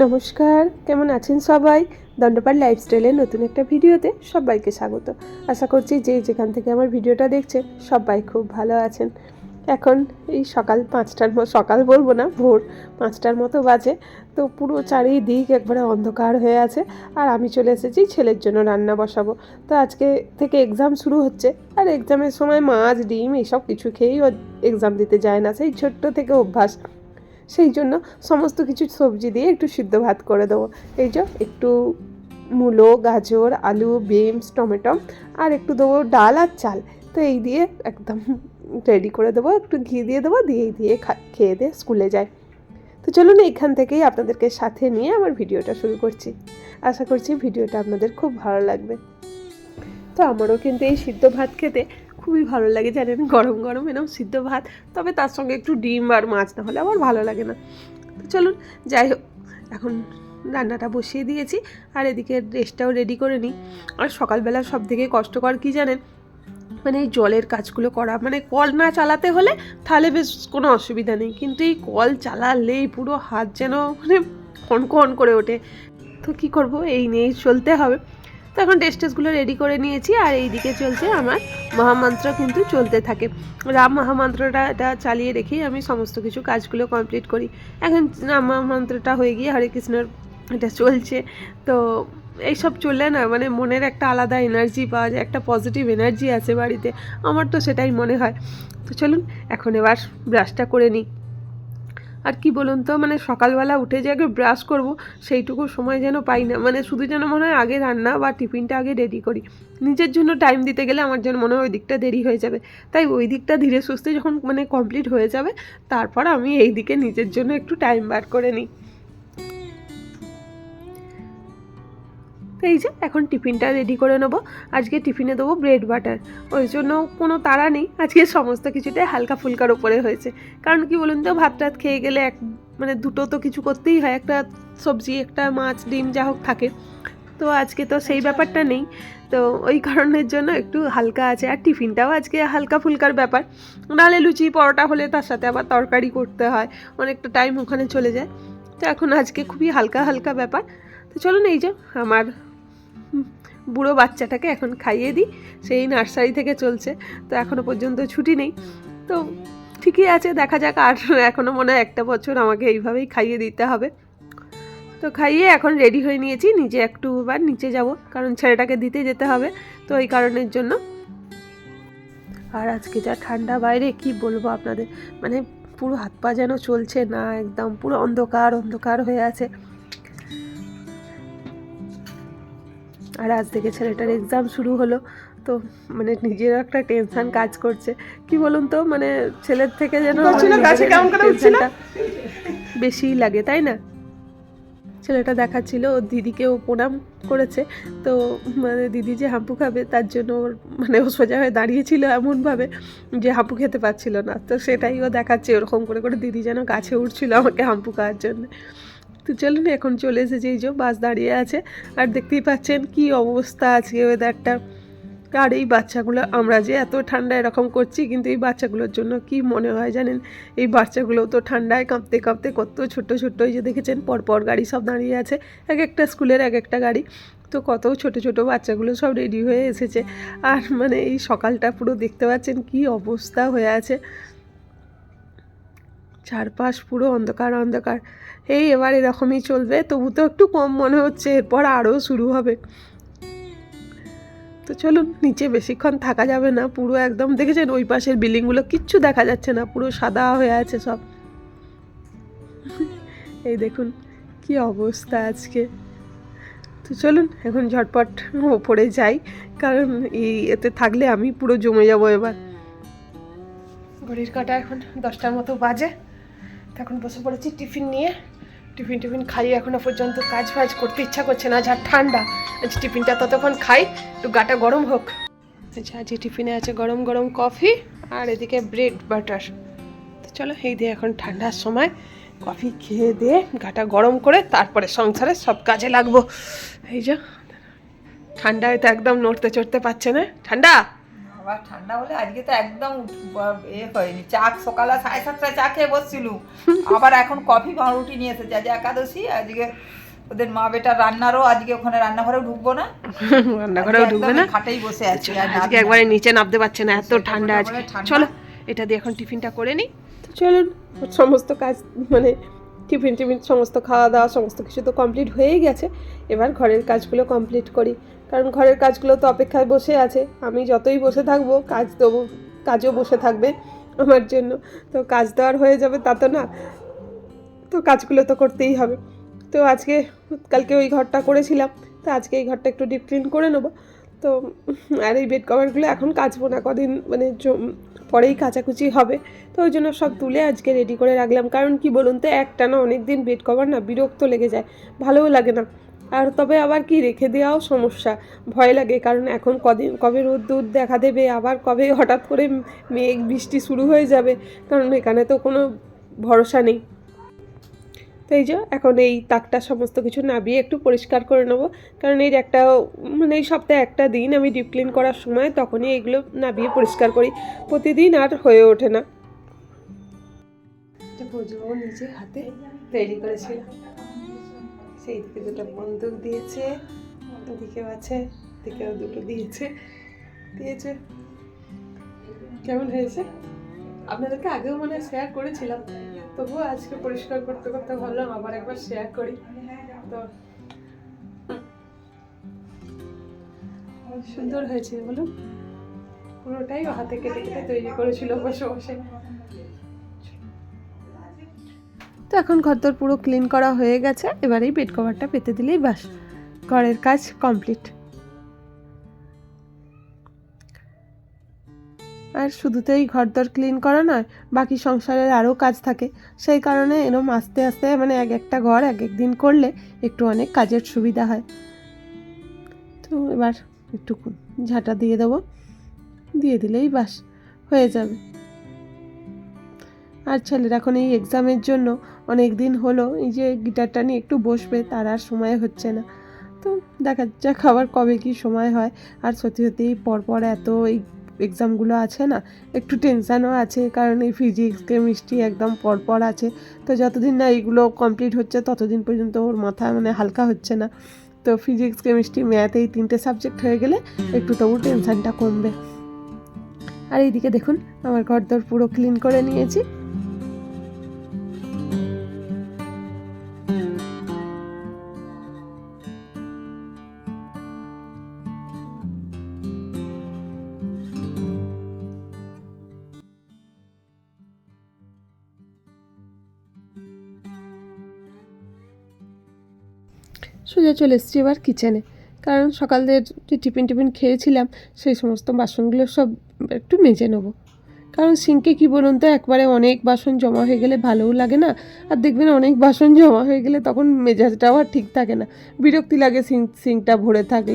নমস্কার, কেমন আছেন সবাই? দণ্ডপাট লাইফস্টাইলের নতুন একটা ভিডিওতে সবাইকে স্বাগত। আশা করছি যে যেখান থেকে আমার ভিডিওটা দেখছেন, সবাই খুব ভালো আছেন। এখন এই সকাল পাঁচটার সকাল বলব না, ভোর পাঁচটার মতো বাজে। তো পুরো চারিদিক একবারে অন্ধকার হয়ে আছে আর আমি চলে এসেছি ছেলের জন্য রান্না বসাবো। তো আজকে থেকে এক্সাম শুরু হচ্ছে আর এক্সামের সময় মাছ, ডিম এইসব কিছু খেয়েই এক্সাম দিতে যায় না। সেই ছোট্ট থেকে অভ্যাস। সেই জন্য সমস্ত কিছু সবজি দিয়ে একটু সিদ্ধ ভাত করে দেবো। এই যে একটু মূলো, গাজর, আলু, বিনস, টমেটো আর একটু দেবো ডাল আর চাল। তো এই দিয়ে একদম রেডি করে দেবো। একটু ঘি দিয়ে দেবো দিয়ে দিয়ে খেয়ে দিয়ে স্কুলে যায় তো চলুন এখান থেকেই আপনাদেরকে সাথে নিয়ে আমার ভিডিওটা শুরু করছি। আশা করছি ভিডিওটা আপনাদের খুব ভালো লাগবে। তো আমারও কিন্তু এই সিদ্ধ ভাত খেতে খুবই ভালো লাগে জানেন গরম গরম এরকম সিদ্ধ ভাত, তবে তার সঙ্গে একটু ডিম আর মাছ না হলে আমার ভালো লাগে না। তো চলুন, যাই হোক, এখন রান্নাটা বসিয়ে দিয়েছি, আর এদিকে ড্রেসটাও রেডি করে নিই। আর সকালবেলা সব থেকে কষ্টকর কি জানেন? মানে এই জলের কাজগুলো করা মানে কল না চালাতে হলে তাহলে বেশ কোনো অসুবিধা নেই, কিন্তু এই কল চালালেই পুরো হাত যেন মানে খনখন করে ওঠে। তো কি করব? এই নিয়েই চলতে হবে। তো এখন ড্রেস টেসগুলো রেডি করে নিয়েছি আর এই দিকে চলছে আমার মহামন্ত্র কিন্তু চলতে থাকে। রাম মহামন্ত্রটা এটা চালিয়ে রেখেই আমি সমস্ত কিছু কাজগুলো কমপ্লিট করি। এখন রাম মহামন্ত্রটা হয়ে গিয়ে হরে কৃষ্ণর এটা চলছে। তো এইসব চললে না মানে মনের একটা আলাদা এনার্জি পাওয়া যায়, একটা পজিটিভ এনার্জি আছে বাড়িতে। আমার তো সেটাই মনে হয়। তো চলুন এখন এবার ব্রাশটা করে নিই। আর কি বলুন তো মানে সকালবেলা উঠে যে আগে ব্রাশ করব, সেইটুকু সময় যেন পাই না। মানে শুধু যেন মনে হয় আগে রান্না বা টিফিনটা আগে রেডি করি। নিজের জন্য টাইম দিতে গেলে আমার যেন মনে হয় ওই দিকটা দেরি হয়ে যাবে। তাই ওই দিকটা ধীরে সুস্থে যখন মানে কমপ্লিট হয়ে যাবে, তারপর আমি এই দিকে নিজের জন্য একটু টাইম বার করে নিই। তো এই যে, এখন টিফিনটা রেডি করে নেব। আজকে টিফিনে দেবো ব্রেড বাটার ওই জন্য কোনো তাড়া নেই। আজকে সমস্ত কিছুটাই হালকা ফুলকার ওপরে হয়েছে। কারণ কি বলুন তো, ভাত টাত খেয়ে গেলে এক মানে দুটো তো কিছু করতেই হয়। একটা সবজি, একটা মাছ, ডিম, যা হোক থাকে। তো আজকে তো সেই ব্যাপারটা নেই। তো ওই কারণের জন্য একটু হালকা আছে। আর টিফিনটাও আজকে হালকা ফুলকার ব্যাপার। নাহলে লুচি, পরোটা হলে তার সাথে আবার তরকারি করতে হয়। অনেকটা টাইম ওখানে চলে যায়। তো এখন আজকে খুবই হালকা হালকা ব্যাপার। তো চলুন, এই যে, আমার বুড়ো বাচ্চাটাকে এখন খাইয়ে দিই, সেই নার্সারি থেকে চলছে, তো এখনও পর্যন্ত ছুটি নেই। তো ঠিকই আছে, দেখা যাক আর এখনও মনে হয় একটা বছর আমাকে এইভাবেই খাইয়ে দিতে হবে। তো খাইয়ে এখন রেডি হয়ে নিয়েছি, নিজে একটু এবার নিচে যাব, কারণ ছেলেটাকে দিতে যেতে হবে, তো এই কারণের জন্য। আর আজকে যা ঠান্ডা বাইরে, কি বলব আপনাদের? মানে পুরো হাত পা যেন চলছে না, একদম পুরো অন্ধকার অন্ধকার হয়ে আছে। আর আজ থেকে ছেলেটার এক্সাম শুরু হলো। তো মানে নিজের একটা টেনশন কাজ করছে। কি বলুন তো মানে ছেলের থেকে যেন মানে? টেনশনটা বেশিই লাগে তাই না? ছেলেটা দেখাচ্ছিল ওর দিদিকে ও প্রণাম করেছে। তো মানে দিদি যে হাঁপু খাবে তার জন্য ওর মানে ও সোজা হয়ে দাঁড়িয়েছিল এমনভাবে যে হাঁপু খেতে পারছিল না। তো সেটাই ও দেখাচ্ছে ওরকম করে করে দিদি যেন গাছে উঠছিল আমাকে হাঁপু খাওয়ার জন্য। তো চলুন এখন চলে এসেছে, এই যে বাস দাঁড়িয়ে আছে। আর দেখতেই পাচ্ছেন কি অবস্থা আজকে ওয়েদারটা আর এই বাচ্চাগুলো, আমরা যে এত ঠান্ডা এরকম করছি, কিন্তু এই বাচ্চাগুলোর জন্য কি মনে হয় জানেন? এই বাচ্চাগুলো তো ঠান্ডায় কাঁপতে কাঁপতে কত ছোট্ট ছোট্ট, এই যে দেখেছেন, পরপর গাড়ি সব দাঁড়িয়ে আছে। এক একটা স্কুলের এক একটা গাড়ি। তো কত ছোট ছোট বাচ্চাগুলো সব রেডি হয়ে এসেছে। আর মানে এই সকালটা পুরো দেখতে পাচ্ছেন কি অবস্থা হয়ে আছে। চারপাশ পুরো অন্ধকার অন্ধকার। এই এবার এরকমই চলবে তবু তো একটু কম মনে হচ্ছে, এরপর আরও শুরু হবে। তো চলুন, নিচে বেশিক্ষণ থাকা যাবে না, পুরো একদম, দেখেছেন ওই পাশের বিল্ডিংগুলো কিচ্ছু দেখা যাচ্ছে না, পুরো সাদা হয়ে আছে সব। এই দেখুন, কি অবস্থা আজকে। তো চলুন, এখন ঝটপট ওপরে যাই, কারণ এই এতে থাকলে আমি পুরো জমে যাব এবার। ঘড়ির কাটা এখন দশটার মতো বাজে এখন বসে পড়েছি টিফিন নিয়ে। টিফিন টিফিন খাই, এখনও পর্যন্ত কাজ ফাজ করতে ইচ্ছা করছে না যা ঠান্ডা। আজ টিফিনটা ততক্ষণ খাই, একটু গাটা গরম হোক। আচ্ছা আজকে টিফিনে আছে গরম গরম কফি আর এদিকে ব্রেড বাটার। তো চলো, এই দিয়ে এখন ঠান্ডার সময় কফি খেয়ে দিয়ে গাটা গরম করে তারপরে সংসারে সব কাজে লাগবো। এই যে, ঠান্ডায় তো একদম নড়তে চড়তে পারছে না। ঠান্ডা! আবার ঠান্ডা হলে আজকে তো একদম এ হয়নি। চা সকালে সাড়ে সাতটায় চা খেয়ে বসছিল আবার এখন কফি পাউরুটি নিয়ে এসেছে। আজ একাদশী আজকে ওদের মা বেটা রান্নারও আজকে ওখানে রান্নাঘরেও ঢুকবো না। রান্নাঘরেও ঢুকবে না? খাটেই বসে আছি। আজকে একবারে নিচে নামতে পারছে না এত ঠান্ডা আজকে। চলো এটা দিয়ে এখন টিফিনটা করে নিই তো চলুন সমস্ত কাজ মানে টিফিন টিফিন সমস্ত খাওয়া দাওয়া সমস্ত কিছু তো কমপ্লিট হয়েই গেছে। এবার ঘরের কাজগুলো কমপ্লিট করি। কারণ ঘরের কাজগুলো তো অপেক্ষায় বসে আছে। আমি যতই বসে থাকব, কাজ দেবো কাজও বসে থাকবে আমার জন্য। তো কাজ দেওয়ার হয়ে যাবে, তা তো না। তো কাজগুলো তো করতেই হবে। তো আজকে কালকে ওই ঘরটা করেছিলাম। তো আজকে এই ঘরটা একটু ডিপ ক্লিন করে নেব। তো আর এই বেড কভারগুলো এখন কাচবো না, কদিন মানে পরেই কাচাকুচি হবে। তো ওই জন্য সব তুলে আজকে রেডি করে রাখলাম। কারণ কি বলুন তো, একটা না অনেক দিন বেড কভার না বিরক্ত লেগে যায়। ভালোও লাগে না। আর তবে আবার কি রেখে দেওয়াও সমস্যা। ভয় লাগে, কারণ এখন কদিন, কবে রোদ দুধ দেখা দেবে, আবার কবে হঠাৎ করে মেঘ, বৃষ্টি শুরু হয়ে যাবে, কারণ এখানে তো কোনো ভরসা নেই। তো এই যে, এখন এই তাকটা সমস্ত কিছু নাবিয়ে একটু পরিষ্কার করে নেব, কারণ এর একটা মানে এই সপ্তাহে একটা দিন আমি ডিপ ক্লিন করার সময় তখনই এগুলো নাবিয়ে পরিষ্কার করি, প্রতিদিন আর হয়ে ওঠে না। নিজে হাতে তৈরি করেছিল সেই দিকে দুটো বন্দুক দিয়েছে, এদিকেও আছে, এদিকেও দুটো দিয়েছে দিয়েছে। কেমন হয়েছে? আপনাদেরকে আগেও মনে শেয়ার করেছিলাম, তবুও আজকে পরিষ্কার করতে করতে ভাবলাম আবার একবার শেয়ার করি। তো সুন্দর হয়েছে, বলুন। পুরোটাই হাতে কেটে কেটে তৈরি করেছিল বসে বসে। তো এখন ঘরদোর পুরো ক্লিন করা হয়ে গেছে। এবার এই বেড কভারটা পেতে দিলেই বাস। ঘরের কাজ কমপ্লিট আর শুধুতেই ঘরদোর ক্লিন করা নয়, বাকি সংসারের আরও কাজ থাকে। সেই কারণে এরম আস্তে আস্তে মানে এক একটা ঘর এক এক দিন করলে একটু অনেক কাজের সুবিধা হয়। তো এবার একটু ঝাঁটা দিয়ে দেবো। দিয়ে দিলেই বাস, হয়ে যাবে। আর ছেলের এখন এই এক্সামের জন্য অনেক দিন হলো, এই যে গিটারটা নিয়ে একটু বসবে, তার আর সময় হচ্ছে না। তো দেখা যাক আবার কবে কি সময় হয়। আর সত্যি সত্যি পরপর এত এই এক্সামগুলো আছে না, একটু টেনশানও আছে, কারণ এই ফিজিক্স কেমিস্ট্রি একদম পরপর আছে। তো যতদিন না এইগুলো কমপ্লিট হচ্ছে, ততদিন পর্যন্ত ওর মাথা মানে হালকা হচ্ছে না। তো ফিজিক্স কেমিস্ট্রি ম্যাথ এই তিনটে সাবজেক্ট হয়ে গেলে একটু তবু টেনশানটা কমবে। আর এইদিকে দেখুন, আমার ঘর দর পুরো ক্লিন করে নিয়েছি। সোজা চলে এসেছি এবার কিচেনে কারণ সকালের যে টিফিন টিফিন খেয়েছিলাম, সেই সমস্ত বাসনগুলো সব একটু মেজে নেব। কারণ সিঙ্কে কি বলুন তো, একবারে অনেক বাসন জমা হয়ে গেলে ভালোও লাগে না, আর দেখবেন অনেক বাসন জমা হয়ে গেলে তখন মেজাজটাও আর ঠিক থাকে না। বিরক্তি লাগে সিঙ্ক সিঙ্কটা ভরে থাকে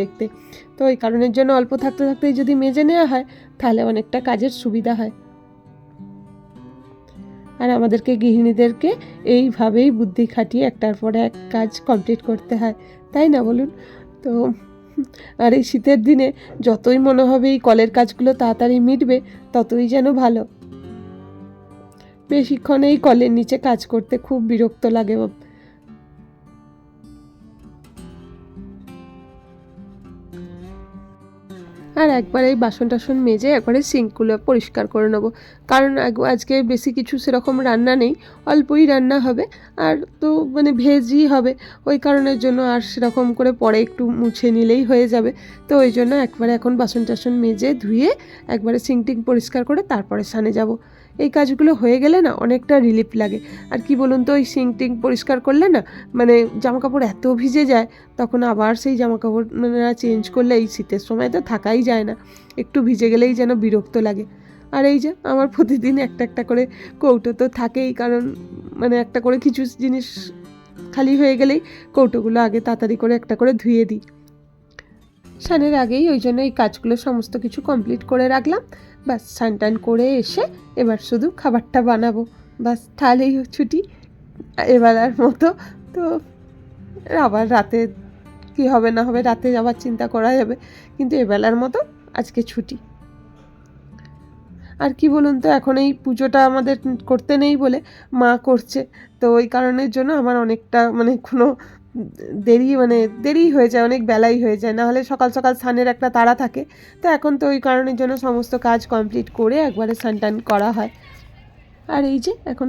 দেখতে। তো এই কারণের জন্য অল্প থাকতে থাকতেই যদি মেজে নেওয়া হয়, তাহলে অনেকটা কাজের সুবিধা হয়। আর আমাদেরকে গৃহিণীদেরকে এইভাবেই বুদ্ধি খাটিয়ে একটার পরে এক কাজ কমপ্লিট করতে হয়। তাই না বলুন? তো, আর এই শীতের দিনে যতই মনে হবে এই কলের কাজগুলো তাড়াতাড়ি মিটবে, ততই যেন ভালো। বেশিক্ষণ এই কলের নিচে কাজ করতে খুব বিরক্ত লাগে। আর একবার এই বাসন টাসন মেজে একবারে সিঙ্কগুলো পরিষ্কার করে নেব। কারণ আজকে বেশি কিছু সেরকম রান্না নেই, অল্পই রান্না হবে। আর তো মানে ভেজই হবে, ওই কারণের জন্য আর সেরকম করে পরে একটু মুছে নিলেই হয়ে যাবে। তো ওই জন্য একবারে এখন বাসন টাসন মেজে ধুয়ে একবারে সিঙ্কটিং পরিষ্কার করে তারপরে সানে যাব। এই কাজগুলো হয়ে গেলে না অনেকটা রিলিফ লাগে। আর কি বলুন তো, ওই সিঙ্ক টিঙ্ক পরিষ্কার করলে না মানে জামা কাপড় এত ভিজে যায়, তখন আবার সেই জামা কাপড় মানে চেঞ্জ করলে এই শীতের সময় তো থাকাই যায় না। একটু ভিজে গেলেই যেন বিরক্ত লাগে। আর এই যে আমার প্রতিদিন একটা একটা করে কৌটো তো থাকেই, কারণ মানে একটা করে কিছু জিনিস খালি হয়ে গেলেই কৌটোগুলো আগে তাড়াতাড়ি করে একটা করে ধুয়ে দিই। স্নানের আগেই ওই জন্য এই কাজগুলো সমস্ত কিছু কমপ্লিট করে রাখলাম। বাস স্নান টান করে এসে এবার শুধু খাবারটা বানাবো। বাস তাহলেই ছুটি। এবেলার মতো তো আবার রাতে কি হবে না হবে, রাতে আবার চিন্তা করা যাবে। কিন্তু এবেলার মতো আজকে ছুটি। আর কি বলুন তো, এখন এই পুজোটা আমাদের করতে নেই বলে মা করছে। তো ওই কারণের জন্য আমার অনেকটা মানে কোনো দেরি মানে দেরি হয়ে যায় অনেক বেলাই হয়ে যায় না হলে সকাল সকাল স্নানের একটা তাড়া থাকে। তো এখন তো ওই কারণের জন্য সমস্ত কাজ কমপ্লিট করে একবারে স্নান টান করা হয়। আর এই যে এখন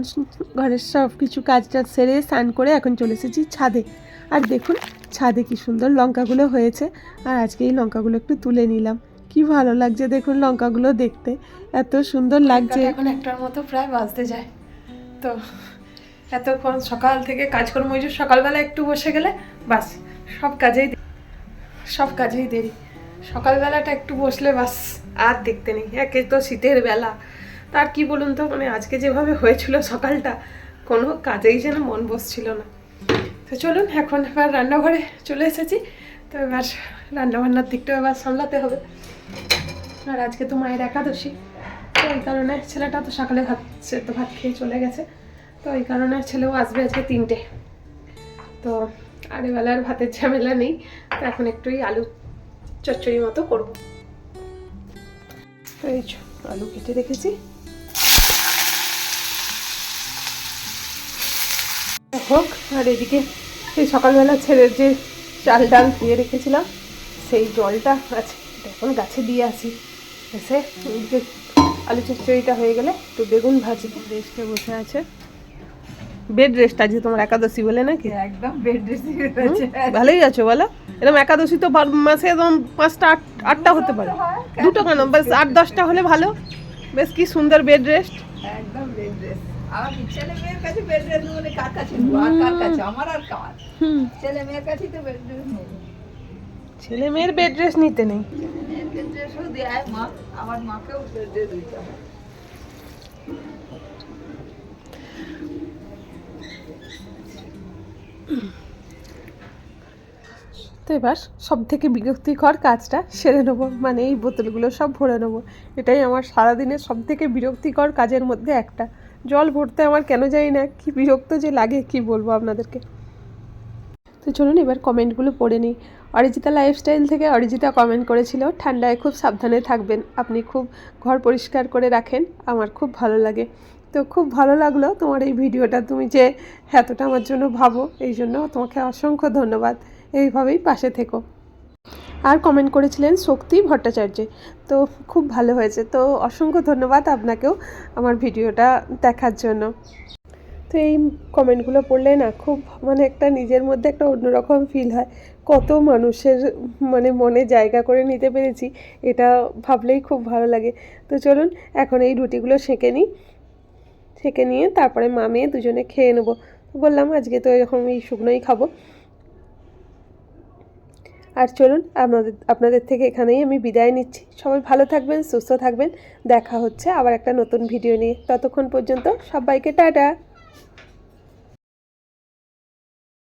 ঘরের সব কিছু কাজ টাজ সেরে স্নান করে এখন চলে এসেছি ছাদে। আর দেখুন ছাদে কি সুন্দর লঙ্কাগুলো হয়েছে। আর আজকে এই লঙ্কাগুলো একটু তুলে নিলাম। কি ভালো লাগছে দেখুন লঙ্কাগুলো দেখতে। এত সুন্দর লাগছে। এখন একটার মতো প্রায় বাজতে যায়। তো এতক্ষণ সকাল থেকে কাজকর্ম ওই যে সকালবেলা একটু বসে গেলে বাস, সব কাজেই সব কাজেই দেরি। সকালবেলাটা একটু বসলে বাস, আর দেখতে নেই, একে তো শীতের বেলা। তার কি বলুন তো মানে আজকে যেভাবে হয়েছিল সকালটা, কোনো কাজেই যেন মন বসছিল না। তো চলুন, এখন এবার রান্নাঘরে চলে এসেছি। তো এবার রান্নাবান্নার দিকটাও এবার সামলাতে হবে। আর আজকে তো মায়ের একাদশী, তো এই কারণে ছেলেটা তো সকালে ভাত সে তো ভাত খেয়ে চলে গেছে। তো এই কারণে ছেলেও আসবে আজকে তিনটে। তো আর ভাতের ঝামেলা নেই, তো এখন একটু এই আলু চচ্চড়ি মতো করব। তো এই আলু কেটে রেখেছি। হোক, আর এদিকে সেই সকালবেলা ছেলের যে চাল ডাল দিয়ে রেখেছিলাম, সেই জলটা আছে এখন গাছে দিয়ে আসি। এসে আলু চচ্চড়িটা হয়ে গেলে একটু বেগুন ভাজি। রেস্টে বসে আছে। বেড রেস্ট আজকে তোমার একাদশী বলে নাকি? একদম বেড রেসি হয়েছে ভালোই আছো বলো? এরকম একাদশী তো মাসে একদম পাঁচটা আট আটটা হতে পারে। দুটো কেন? বেশ আট দশটা হলে ভালো। বেশ কি সুন্দর বেড রেস্ট একদম বেড রেস আমার ছেলে মেয়ের কাছে বেড রেস কার কাছে আর কার কাছে? আমার আর কার? ছেলে মেয়ের কাছেই তো বেড রেস নেব। ছেলে মেয়ের বেড রেস্ট নিতে নেই। বেড রেসও দেয় মা। আমার মাকেও বেড রেস দিতে হয়। তো এবার সব থেকে বিরক্তিকর কাজটা সেরে নেব মানে এই বোতলগুলো সব ভরে নেব। এটাই আমার সারাদিনের সব থেকে বিরক্তিকর কাজের মধ্যে একটা। জল ভরতে আমার কেন জানি না, কি বিরক্ত যে লাগে, কি বলব আপনাদেরকে? তো চলুন এবার কমেন্টগুলো পড়ে নিই। অরিজিতা লাইফস্টাইল থেকে অরিজিতা কমেন্ট করেছিল, ঠান্ডায় খুব সাবধানে থাকবেন, আপনি খুব ঘর পরিষ্কার করে রাখেন, আমার খুব ভালো লাগে। তো খুব ভালো লাগল তোমার এই ভিডিওটা, তুমি যে এতটা আমার জন্য ভাবো, এই জন্য তোমাকে অসংখ্য ধন্যবাদ, এইভাবেই পাশে থেকো। আর কমেন্ট করেছিলেন শক্তি ভট্টাচার্যে, তো খুব ভালো হয়েছে, তো অসংখ্য ধন্যবাদ আপনাকেও আমার ভিডিওটা দেখার জন্য। তো এই কমেন্টগুলো পড়লে না খুব মানে একটা নিজের মধ্যে একটা অন্যরকম ফিল হয় কত মানুষের মানে মনে জায়গা করে নিতে পেরেছি, এটা ভাবলেই খুব ভালো লাগে। তো চলুন, এখন এই রুটিগুলো সেঁকে নিই। সেঁকে নিয়ে তারপরে মা মেয়ে দুজনে খেয়ে নেব। বললাম, আজকে তো এরকম এই শুকনোই খাব। আর চলুন আপনাদের আপনাদের থেকে এখানেই আমি বিদায় নিচ্ছি। সবাই ভালো থাকবেন, সুস্থ থাকবেন। দেখা হচ্ছে আবার একটা নতুন ভিডিও নিয়ে। ততক্ষণ পর্যন্ত সবাইকে টাটা।